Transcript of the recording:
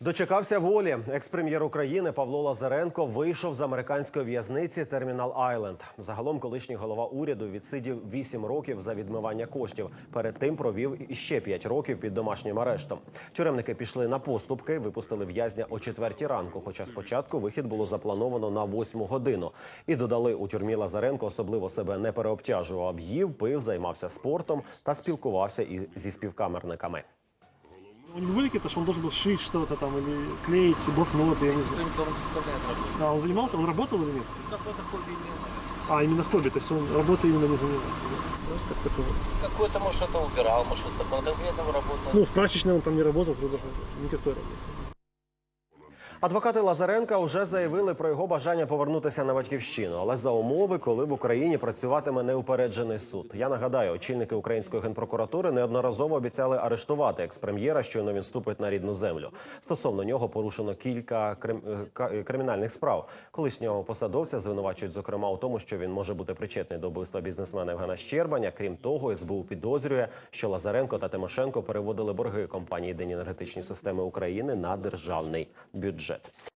Дочекався волі. Екс-прем'єр України Павло Лазаренко вийшов з американської в'язниці Термінал Айленд. Загалом колишній голова уряду відсидів 8 років за відмивання коштів. Перед тим провів іще 5 років під домашнім арештом. Тюремники пішли на поступки, випустили в'язня о 4 ранку. Хоча спочатку вихід було заплановано на 8 годину. І додали у тюрмі Лазаренко особливо себе не переобтяжував. Їв, пив, займався спортом та спілкувався і зі співкамерниками. У него были какие-то, что он должен был шить что-то там или клеить блокноты, я не знаю. Кто им заставляет работать? А он занимался, он работал или нет? Какое-то хобби имел. А, именно хобби, то есть он работой именно не занимался. да? Ну, как такое. Какое-то, может, что-то убирал, может, что-то конкретно работал. Ну, в прачечной он там не работал, трудно никакой работы. Адвокати Лазаренка вже заявили про його бажання повернутися на батьківщину, але за умови, коли в Україні працюватиме неупереджений суд. Я нагадаю, очільники української генпрокуратури неодноразово обіцяли арештувати екс-прем'єра, щойно він вступить на рідну землю. Стосовно нього порушено кілька крим... е, е, кримінальних справ. Колишнього посадовця звинувачують зокрема у тому, що він може бути причетний до вбивства бізнесмена Євгена Щербаня. Крім того, СБУ підозрює, що Лазаренко та Тимошенко переводили борги компанії День енергетичні системи України на державний бюджет.